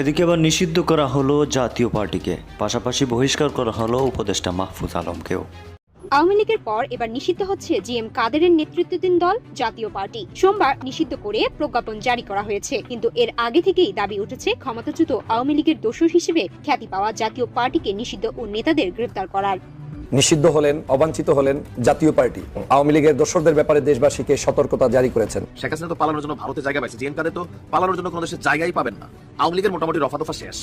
এদিকে আবার নিষিদ্ধ করা হলো জাতীয় পার্টিকে। পাশাপাশি বহিষ্কার করা হলো উপদেষ্টা মাহফুজ আলমকেও। আওয়ামী লীগের পর এবার নিষিদ্ধ হচ্ছে জি এম কাদেরের নেতৃত্বাধীন দল, জাতীয় পার্টি। সোমবার নিষিদ্ধ করে প্রজ্ঞাপন জারি করা হয়েছে, কিন্তু এর আগে থেকেই দাবি উঠেছে ক্ষমতাচ্যুত আওয়ামী লীগের দোষর হিসেবে খ্যাতি পাওয়া জাতীয় পার্টিকে নিষিদ্ধ ও নেতাদের গ্রেফতার করার। নিষিদ্ধ হলেন অবাঞ্ছিত হলেন জাতীয় পার্টি। আওয়ামী লীগের দোসরদের ব্যাপারে দেশবাসীকে সতর্কতা জারি করেছেন। শেখ হাসিনা তো পালানোর জন্য ভারতে জায়গা পাইছে জিএম তো পালানোর জন্য কোনো দেশে জায়গাই পাবেন না। আওয়ামী লীগের মোটামুটি রফা দফা শেষ।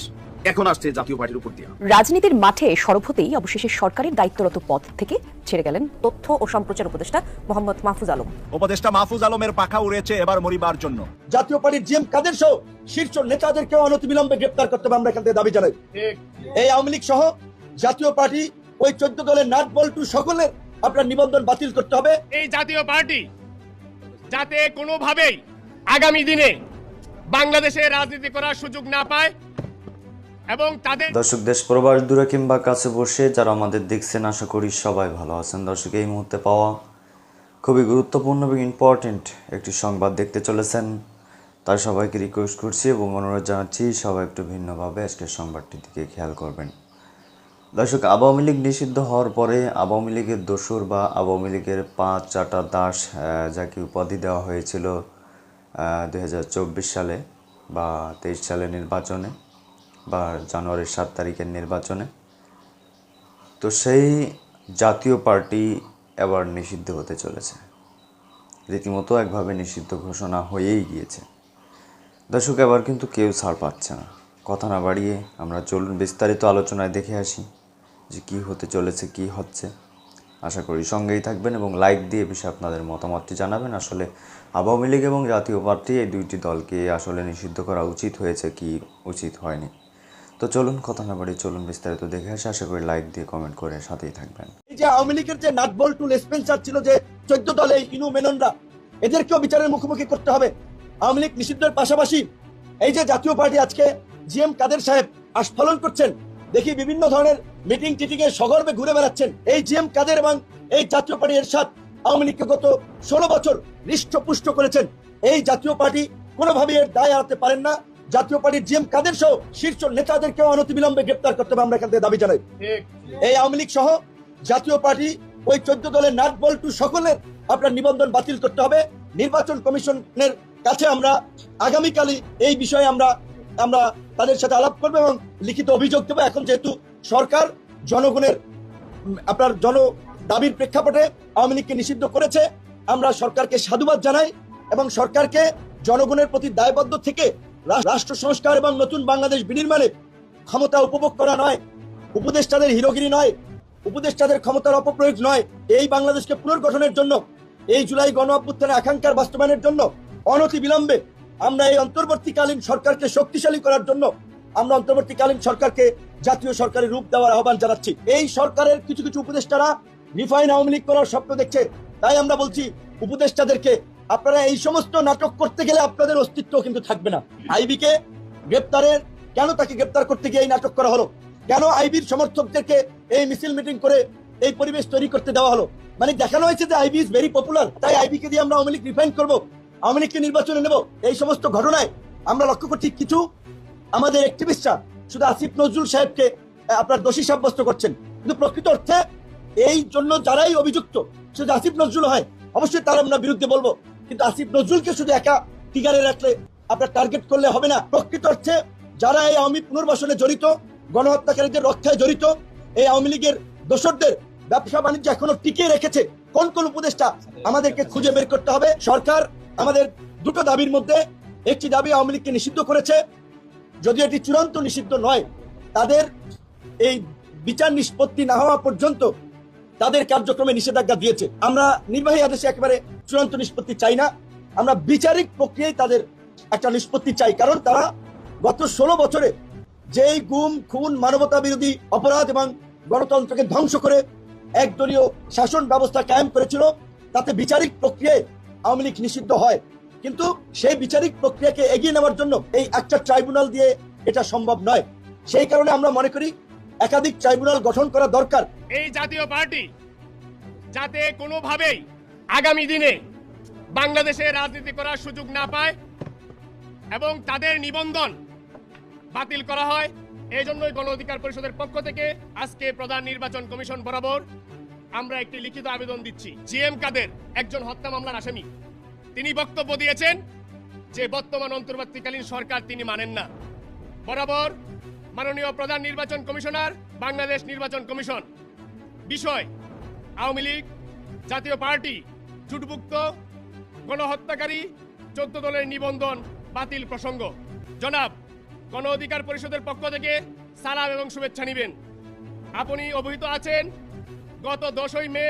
এখন আসছে জাতীয় পার্টির উপর দিয়া। রাজনীতির মাঠে সরব হতেই অবশেষে সরকারের দায়িত্বরত পদ থেকে ছেড়ে গেলেন তথ্য ও সম্প্রচার উপদেষ্টা মোহাম্মদ মাহফুজ আলম। উপদেষ্টা মাহফুজ আলমের পাখা উড়েছে এবার মরিবার জন্য। জাতীয় পার্টির জিএম কাদের সহ শীর্ষ নেতাদেরকে অনতিবিলম্বে গ্রেপ্তার করতে হবে আমরা এখান থেকে দাবি জানাই। এই আওয়ামী লীগ সহ জাতীয় পার্টি ওই চোদ্দ দলের নাট বল্টু সকলের আপনার নিবন্ধন বাতিল করতে হবে। এই জাতীয় পার্টি যাতে কোনোভাবেই আগামী দিনে বাংলাদেশে রাজনীতি করার সুযোগ না পায় এবং তাদের দর্শক দেশ প্রবাস দূরে কিংবা কাছে বসে যারা আমাদের দেখছেন আশা করি সবাই ভালো আছেন। দর্শক এই মুহূর্তে পাওয়া খুবই গুরুত্বপূর্ণ এবং ইম্পর্টেন্ট একটি সংবাদ দেখতে চলেছেন। তার সবাইকে রিকোয়েস্ট করছি এবং অনুরোধ জানাচ্ছি সবাই একটু ভিন্নভাবে আজকের সংবাদটির দিকে খেয়াল করবেন। দর্শক, আওয়ামী লীগ নিষিদ্ধ হওয়ার পরে আওয়ামী লীগের দোসর বা আওয়ামী লীগের পাঁচ চারটা দাস যাকে উপাধি দেওয়া হয়েছিল দু হাজার চব্বিশ সালে বা তেইশ সালে নির্বাচনে বা জানুয়ারির সাত তারিখের নির্বাচনে। তো সেই জাতীয় পার্টি এবার নিষিদ্ধ হতে চলেছে। রীতিমতো একভাবে নিষিদ্ধ ঘোষণা হয়েই গিয়েছে। দর্শক, এবার কিন্তু কেউ ছাড় পাচ্ছে না। কথা না বাড়িয়ে আমরা চলুন বিস্তারিত আলোচনায় দেখে আসি। যে কী হতে চলেছে, কি হচ্ছে, আশা করি সঙ্গেই থাকবেন এবং লাইক দিয়ে বিষয়ে আপনাদের মতামতটি জানাবেন। আসলে আওয়ামী লীগ এবং জাতীয় পার্টি এই দুইটি দলকে আসলে নিষিদ্ধ করা উচিত হয়েছে কি উচিত হয়নি। তো চলুন, কথা না বাড়ি চলুন বিস্তারিত দেখে আসি। আশা করি লাইক দিয়ে কমেন্ট করে সাথেই থাকবেন। এই যে আওয়ামী লীগের যে নাট বল্টু স্পেন্সার ছিল যে চোদ্দ দলে ইনু মেননরা, এদেরকেও বিচারের মুখোমুখি করতে হবে। আওয়ামী লীগ নিষিদ্ধের পাশাপাশি এই যে জাতীয় পার্টি আজকে জিএম কাদের সাহেব আস্ফলন করছেন দেখি বিভিন্ন ধরনের মিটিং টিটিং এ সগর্বে ঘুরে বেড়াচ্ছেন। এই জিএম কাদের এবং এই জাতীয় পার্টি এরশাদ? আওয়ামী লীগকে গত ষোলো বছর হৃষ্টপুষ্ট করেছেন। এই জাতীয় পার্টি কোনোভাবে এর দায় এড়াতে পারেন না। জাতীয় পার্টির জিএম কাদের সহ শীর্ষ নেতাদেরকেও অনতিবিলম্বে গ্রেপ্তার করতে হবে আমরা এখান থেকে দাবি জানাই। এই আওয়ামী লীগ সহ জাতীয় পার্টি, ওই চোদ্দ দলের নাট বল্টু সকলের আপনার নিবন্ধন বাতিল করতে হবে। নির্বাচন কমিশনের কাছে আমরা আগামীকালই এই বিষয়ে আমরা আমরা তাদের সাথে আলাপ করব এবং লিখিত অভিযোগ দেবো। এখন যেহেতু সরকার জনগণের, আপনার জন দাবির প্রেক্ষাপটে আওয়ামী লীগকে নিষিদ্ধ করেছে, আমরা সরকারকে সাধুবাদ জানাই এবং সরকারকে জনগণের প্রতি দায়বদ্ধ থেকে রাষ্ট্র সংস্কার এবং নতুন বাংলাদেশ বিনির্মাণে ক্ষমতা উপভোগ করা নয়, উপদেষ্টাদের হিরোগিরি নয়, উপদেষ্টাদের ক্ষমতার অপপ্রয়োগ নয়। এই বাংলাদেশকে পুনর্গঠনের জন্য, এই জুলাই গণ অভ্যুত্থানের আকাঙ্ক্ষার বাস্তবায়নের জন্য অনতি বিলম্বে আমরা এই অন্তর্বর্তীকালীন সরকারকে শক্তিশালী করার জন্য আমরা অন্তর্বর্তীকালীন সরকারকে জাতীয় সরকারের রূপ দেওয়ার আহ্বান জানাচ্ছি। এই সরকারের কিছু কিছু উপদেষ্টারা রিফাইন আওয়ামী লীগ করার স্বপ্ন দেখছে। তাই আমরা বলছি, উপদেষ্টাদেরকে আপনারা এই সমস্ত নাটক করতে গেলে আপনাদের অস্তিত্ব কিন্তু থাকবে না। আইবিকে গ্রেপ্তারের, কেন তাকে গ্রেপ্তার করতে গিয়ে এই নাটক করা হলো? কেন আইবির সমর্থকদেরকে এই মিছিল মিটিং করে এই পরিবেশ তৈরি করতে দেওয়া হলো? মানে দেখানো হয়েছে যে আইবি ইজ ভেরি পপুলার তাই আইবি কে দিয়ে আমরা আওয়ামী লীগ রিফাইন করব। আওয়ামী লীগকে নির্বাচনে নেব। এই সমস্ত ঘটনায় আমরা লক্ষ্য করছি কিছু আমাদের অ্যাক্টিভিস্টরা শুধু আসিফ নজরুল সাহেবকে আপনার দোষী সাব্যস্ত করছেন। কিন্তু প্রকৃত অর্থে এই জন্য যারাই অভিযুক্ত, শুধু আসিফ নজরুল হয়, অবশ্যই তার আমরা বিরুদ্ধে বলব। কিন্তু আসিফ নজরুলকে শুধু একা টিগারে রাখলে আপনার টার্গেট করলে হবে না। প্রকৃত অর্থে যারা এই আওয়ামী পুনর্বাসনে জড়িত, গণহত্যাকারীদের রক্ষায় জড়িত, এই আওয়ামী লীগের দোসরদের ব্যবসা বাণিজ্য এখনও টিকিয়ে রেখেছে, কোন কোন উপদেষ্টা আমাদেরকে খুঁজে বের করতে হবে? সরকার আমাদের দুটো দাবির মধ্যে একটি দাবি আওয়ামী লীগকে নিষিদ্ধ করেছে। যদি এটি চূড়ান্ত নিষিদ্ধ নয়, তাদের এই বিচার নিষ্পত্তি না হওয়া পর্যন্ত তাদের কার্যক্রমে নিষেধাজ্ঞা দিয়েছে। আমরা নির্বাহী আদেশে একেবারে চূড়ান্ত নিষ্পত্তি চাই না। আমরা বিচারিক প্রক্রিয়ায় তাদের একটা নিষ্পত্তি চাই, কারণ তারা গত ষোলো বছরে যেই গুম, খুন, মানবতা বিরোধী অপরাধ এবং গণতন্ত্রকে ধ্বংস করে একদলীয় শাসন ব্যবস্থা কায়েম করেছিল, তাতে বিচারিক প্রক্রিয়ায় আওয়ামী লীগ নিষিদ্ধ হয়। কিন্তু সেই বিচারিক প্রক্রিয়াকে এগিয়ে নেওয়ার জন্য এই একটা ট্রাইব্যুনাল দিয়ে এটা সম্ভব নয়। সেই কারণে আমরা মনে করি একাধিক ট্রাইব্যুনাল গঠন করা দরকার। এই জাতীয় পার্টি যাতে কোনোভাবেই আগামী দিনে বাংলাদেশে রাজনীতি করার সুযোগ না পায় এবং তাদের নিবন্ধন বাতিল করা হয়, এই জন্যই গণ অধিকার পরিষদের পক্ষ থেকে আজকে প্রধান নির্বাচন কমিশন বরাবর আমরা একটি লিখিত আবেদন দিচ্ছি। জিএম কাদের, একজন হত্যা মামলার আসামি। তিনি বক্তব্য দিয়েছেন যে বর্তমান অন্তর্বর্তীকালীন সরকার তিনি মানেন না। বরাবর মাননীয় প্রধান নির্বাচন কমিশনার, বাংলাদেশ নির্বাচন কমিশন। বিষয়, আওয়ামী লীগ, জাতীয় পার্টি, জুটভুক্ত, গণহত্যাকারী, চোদ্দ দলের নিবন্ধন, বাতিল প্রসঙ্গ। জনাব, গণ অধিকার পরিষদের পক্ষ থেকে সালাম এবং শুভেচ্ছা নিবেন। আপনি অবহিত আছেন গত দশই মে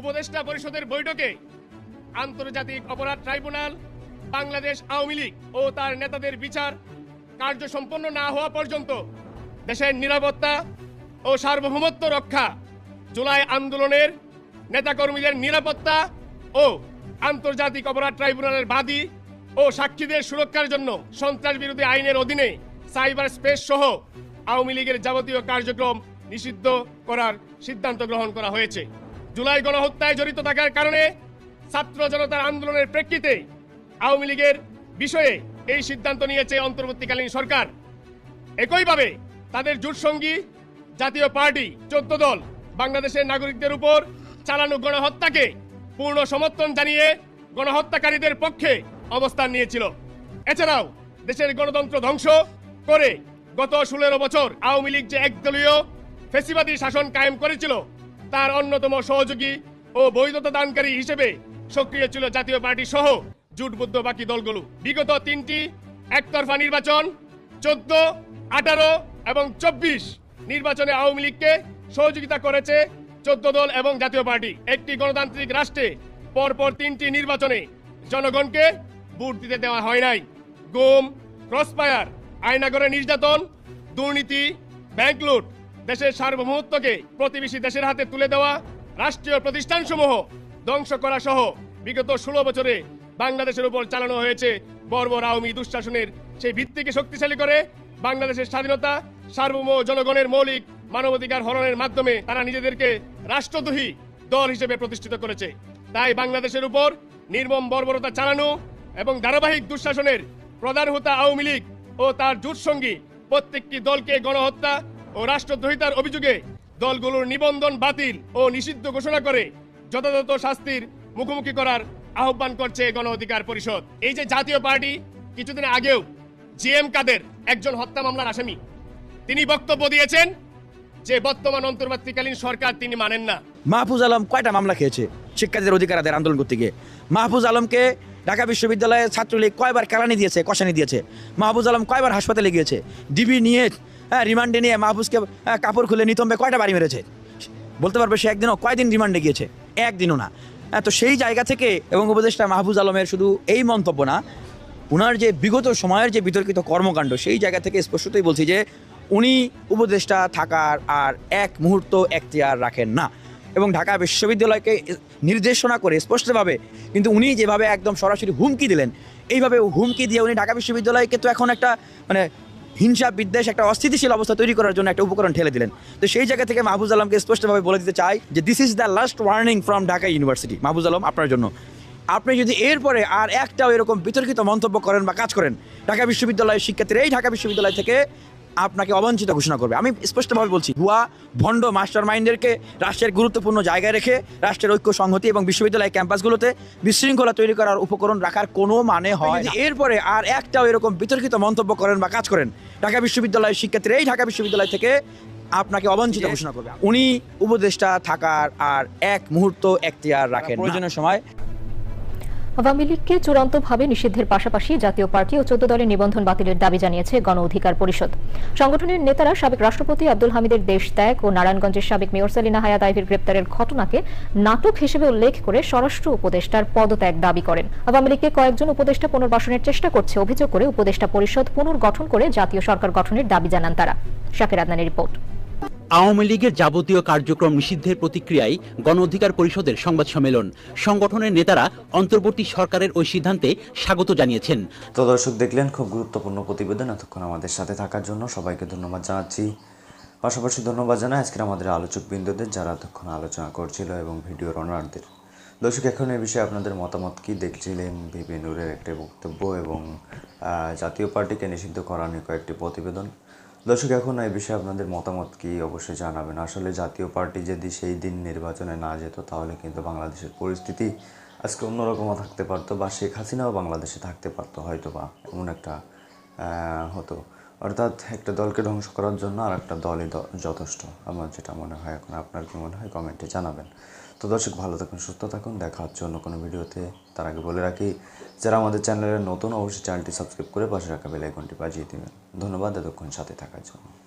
উপদেষ্টা পরিষদের বৈঠকে আন্তর্জাতিক অপরাধ ট্রাইব্যুনাল, বাংলাদেশ আওয়ামী লীগ ও তার নেতাদের বিচার কার্য সম্পন্ন না হওয়া পর্যন্ত দেশের নিরাপত্তা ও সার্বভৌমত্ব রক্ষা, জুলাই আন্দোলনের নেতাকর্মীদের নিরাপত্তা ও আন্তর্জাতিক অপরাধ ট্রাইব্যুনালের বাদী ও সাক্ষীদের সুরক্ষার জন্য সন্ত্রাস বিরোধী আইনের অধীনে সাইবার স্পেস সহ আওয়ামী লীগের যাবতীয় কার্যক্রম নিষিদ্ধ করার সিদ্ধান্ত গ্রহণ করা হয়েছে। জুলাই গণহত্যায় জড়িত থাকার কারণে ছাত্র জনতার আন্দোলনের প্রেক্ষিতে আওয়ামী লীগের বিষয়ে এই সিদ্ধান্ত নিয়েছে অন্তর্বর্তীকালীন সরকার। একইভাবে তাদের জোট সঙ্গী জাতীয় পার্টি চোদ্দ দল বাংলাদেশের নাগরিকদের উপর চালানো গণহত্যাকে পূর্ণ সমর্থন জানিয়ে গণহত্যাকারীদের পক্ষে অবস্থান নিয়েছিল। এছাড়াও দেশের গণতন্ত্র ধ্বংস করে গত ষোলো বছর আওয়ামী লীগ যে একদলীয় ফেসিবাদী শাসন কায়েম করেছিল। তার অন্যতম সহযোগী ও বৈধতা দানকারী হিসেবে সক্রিয় ছিল জাতীয় পার্টি সহ জুটবুদ্ধ বাকি দলগুলো। বিগত তিনটি একতরফা নির্বাচন, চোদ্দ, আঠারো এবং চব্বিশ নির্বাচনে আওয়ামী লীগকে সহযোগিতা করেছে চোদ্দ দল এবং জাতীয় পার্টি। একটি গণতান্ত্রিক রাষ্ট্রে পরপর তিনটি নির্বাচনে জনগণকে ভোট দিতে দেওয়া হয় নাই। গুম, ক্রসফায়ার, আয়নাগরে নির্যাতন, দুর্নীতি, ব্যাংক লুট দেশের সার্বভৌমত্বকে প্রতিবেশী দেশের হাতে তুলে দেওয়া রাষ্ট্রীয় প্রতিষ্ঠানসমূহ ধ্বংস করা সহ বিগত ষোলো বছরে বাংলাদেশের উপর চালানো হয়েছে বর্বর আওয়ামী দুঃশাসনের। সেই ভিত্তিকে শক্তিশালী করে বাংলাদেশের স্বাধীনতা, সার্বভৌম জনগণের মৌলিক মানবাধিকার হরণের মাধ্যমে তারা নিজেদেরকে রাষ্ট্রদ্রোহী দল হিসেবে প্রতিষ্ঠিত করেছে। তাই বাংলাদেশের উপর নির্মম বর্বরতা চালানো এবং ধারাবাহিক দুঃশাসনের প্রধান হোতা আওয়ামী লীগ ও তার জোট সঙ্গী প্রত্যেকটি দলকে গণহত্যা ও রাষ্ট্রদ্রোহিতার অভিযোগে দলগুলোর নিবন্ধন বাতিল ও নিষিদ্ধ ঘোষণা করে যথাযথ শাস্তির মুখোমুখি করার আহ্বান করছে গণ অধিকার পরিষদ। এই যে জাতীয় পার্টি, কিছুদিন আগেও জিএম কাদের একজন হত্যা মামলার আসামি। তিনি বক্তব্য দিয়েছেন যে বর্তমান অন্তর্বর্তীকালীন সরকার তিনি মানেন না। মাহফুজ আলম কয়টা মামলা খেয়েছে শিক্ষার্থীদের অধিকার আদায়ের আন্দোলন করতে গিয়ে? মাহফুজ আলমকে ঢাকা বিশ্ববিদ্যালয়ে ছাত্রলীগ কয়বার কেলানি দিয়েছে কষানি দিয়েছে? মাহফুজ আলম কয়বার হাসপাতালে গিয়েছে? ডিবি নিয়ে হ্যাঁ রিমান্ডে নিয়ে মাহফুজকে হ্যাঁ, কাপড় খুলে নিতম্বে কয়টা বাড়ি মেরেছে? বলতে পারবে সে একদিনও কয়দিন রিমান্ডে গিয়েছে? একদিনও না। হ্যাঁ, তো সেই জায়গা থেকে এবং উপদেষ্টা মাহফুজ আলমের শুধু এই মন্তব্য না ওনার যে বিগত সময়ের যে বিতর্কিত কর্মকাণ্ড সেই জায়গা থেকে স্পষ্টতই বলছি যে উনি উপদেষ্টা থাকার আর এক মুহূর্ত এখতিয়ার রাখেন না। এবং ঢাকা বিশ্ববিদ্যালয়কে নির্দেশনা করে স্পষ্টভাবে কিন্তু উনি যেভাবে একদম সরাসরি হুমকি দিলেন এইভাবে হুমকি দিয়ে উনি ঢাকা বিশ্ববিদ্যালয়কে তো এখন একটা মানে হিংসা বিদ্বেষ একটা অস্থিতিশীল অবস্থা তৈরি করার জন্য একটা উপকরণ ঠেলে দিলেন। তো সেই জায়গা থেকে মাহবুজ আলমকে স্পষ্টভাবে বলে দিতে চাই যে this is the last warning from Dhaka university Mahbuz Alam, আপনার জন্য। আপনি যদি এরপরে আর একটাও এরকম বিতর্কিত মন্তব্য করেন বা কাজ করেন, ঢাকা বিশ্ববিদ্যালয়ের শিক্ষার্থীরা এই ঢাকা বিশ্ববিদ্যালয় থেকে আপনাকে অবাঞ্ছিত ঘোষণা করবে। আমি স্পষ্টভাবে বলছি ভুয়া ভণ্ড মাস্টার মাইন্ডেরকে রাষ্ট্রের গুরুত্বপূর্ণ জায়গায় রেখে রাষ্ট্রের ঐক্য সংহতি এবং বিশ্ববিদ্যালয় ক্যাম্পাসগুলোতে বিশৃঙ্খলা তৈরি করার উপকরণ রাখার কোনো মানে হয় এরপরে আর একটাও এরকম বিতর্কিত মন্তব্য করেন বা কাজ করেন ঢাকা বিশ্ববিদ্যালয়ের শিক্ষার্থীরা এই ঢাকা বিশ্ববিদ্যালয় থেকে আপনাকে অবাঞ্ছিত ঘোষণা করবে। উনি উপদেষ্টা থাকার আর এক মুহূর্ত এখতিয়ার রাখেন। প্রয়োজনের সময় আওয়ামী লীগকে চূড়ান্তভাবে নিষিদ্ধের পাশাপাশি জাতীয় পার্টি ও চোদ্দ দলের নিবন্ধন বাতিলের দাবি জানিয়েছে গণ অধিকার পরিষদ। সংগঠনের নেতারা সাবেক রাষ্ট্রপতি আব্দুল হামিদের দেশ ত্যাগ ও নারায়ণগঞ্জের সাবেক মেয়র সেলিনা হায়াত আইভির গ্রেপ্তারের ঘটনাকে নাটক হিসেবে উল্লেখ করে স্বরাষ্ট্র উপদেষ্টার পদত্যাগ দাবি করেন। আওয়ামী লীগকে কয়েকজন উপদেষ্টা পুনর্বাসনের চেষ্টা করছে অভিযোগ করে উপদেষ্টা পরিষদ পুনর্গঠন করে জাতীয় সরকার গঠনের দাবি জানান তারা। শাকের আদনানের রিপোর্ট। আওয়ামী লীগের যাবতীয় কার্যক্রম নিষিদ্ধের প্রতিক্রিয়ায় গণ অধিকার পরিষদের সংবাদ সম্মেলন। সংগঠনের নেতারা অন্তর্বর্তী সরকারের ওই সিদ্ধান্তে স্বাগত জানিয়েছেন। তো দর্শক দেখলেন, খুব গুরুত্বপূর্ণ প্রতিবেদন এতক্ষণ আমাদের সাথে থাকার জন্য সবাইকে ধন্যবাদ জানাচ্ছি। পাশাপাশি ধন্যবাদ জানাই আজকের আমাদের আলোচক বিন্দুদের যারা এতক্ষণ আলোচনা করছিল এবং ভিডিও অনারদের দর্শক, এখন এই বিষয়ে আপনাদের মতামত কি দেখছিলেন? ভিপি নূরের একটি বক্তব্য এবং জাতীয় পার্টিকে নিষিদ্ধ করা নিয়ে কয়েকটি প্রতিবেদন। দর্শক, এখন এই বিষয়ে আপনাদের মতামত কি অবশ্যই জানাবেন। আসলে জাতীয় পার্টি যদি সেই দিন নির্বাচনে না যেত, তাহলে কিন্তু বাংলাদেশের পরিস্থিতি আজকে অন্যরকমও থাকতে পারতো বা শেখ হাসিনাও বাংলাদেশে থাকতে পারতো হয়তো বা এমন একটা হতো। অর্থাৎ একটা দলকে ধ্বংস করার জন্য আর একটা দলই যথেষ্ট। আমার যেটা মনে হয়, এখন আপনার কি মনে হয়, কমেন্টে জানাবেন। তো দর্শক, ভালো থাকুন, সুস্থ থাকুন। দেখা হচ্ছে অন্য কোনো ভিডিওতে। তার আগে বলে রাখি, যারা আমাদের চ্যানেলের নতুন, অবশ্যই চ্যানেলটি সাবস্ক্রাইব করে পাশে রাখা বেলাইকনটি বাজিয়ে দেবেন। ধন্যবাদ, এতক্ষণ সাথে থাকার জন্য।